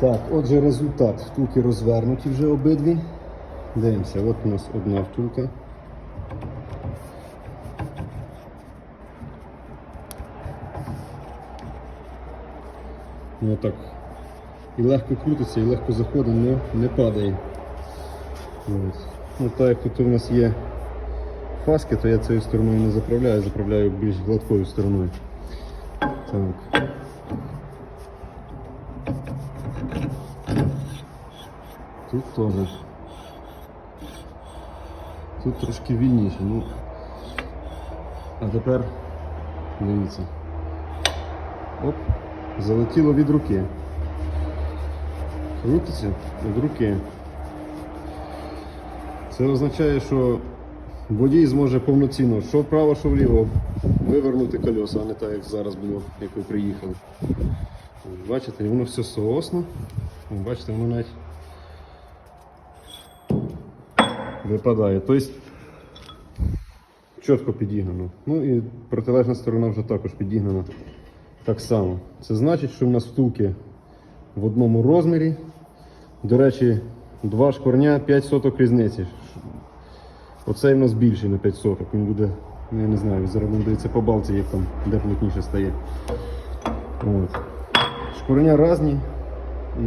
Так, отже, результат. Втулки розвернуті вже обидві. Дивимося, от у нас одна втулка. Ну так. І легко крутиться, і легко заходить, але не падає. Ось. Ну так як тут у нас є фаски, то я цією стороною не заправляю, заправляю більш гладкою стороною. Так. Тут теж. Тут трошки вільніше, ну. А тепер дивіться. Оп, залетіло від руки. Крутиться від руки. Це означає, що водій зможе повноцінно, що вправо, що вліво, вивернути колеса, а не так, як зараз було, як ви приїхали. Бачите, воно все соосно. Бачите, воно навіть випадає. Тобто чітко підігнано. Ну і протилежна сторона вже також підігнана так само. Це значить, що в нас втулки в одному розмірі. До речі, два шкорня 5 соток різниці. Оцей в нас більший на 5 соток. Він буде, ну я не знаю, зараз дивиться по балці, як там де плотніше стає. От. Шкорення різні. І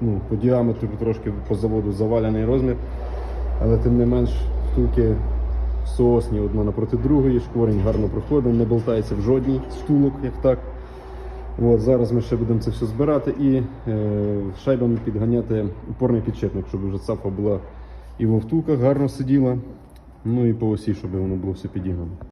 ну, по діаметру трошки по заводу заваляний розмір. Але тим не менш втулки соосні одна напроти другої, шкорень гарно проходить, не болтається в жодній стулок, як так. От, зараз ми ще будемо це все збирати і е, шайбами підганяти упорний підшипник, щоб вже цапа була і в втулках гарно сиділа. Ну і по осі, щоб воно було все підігнано.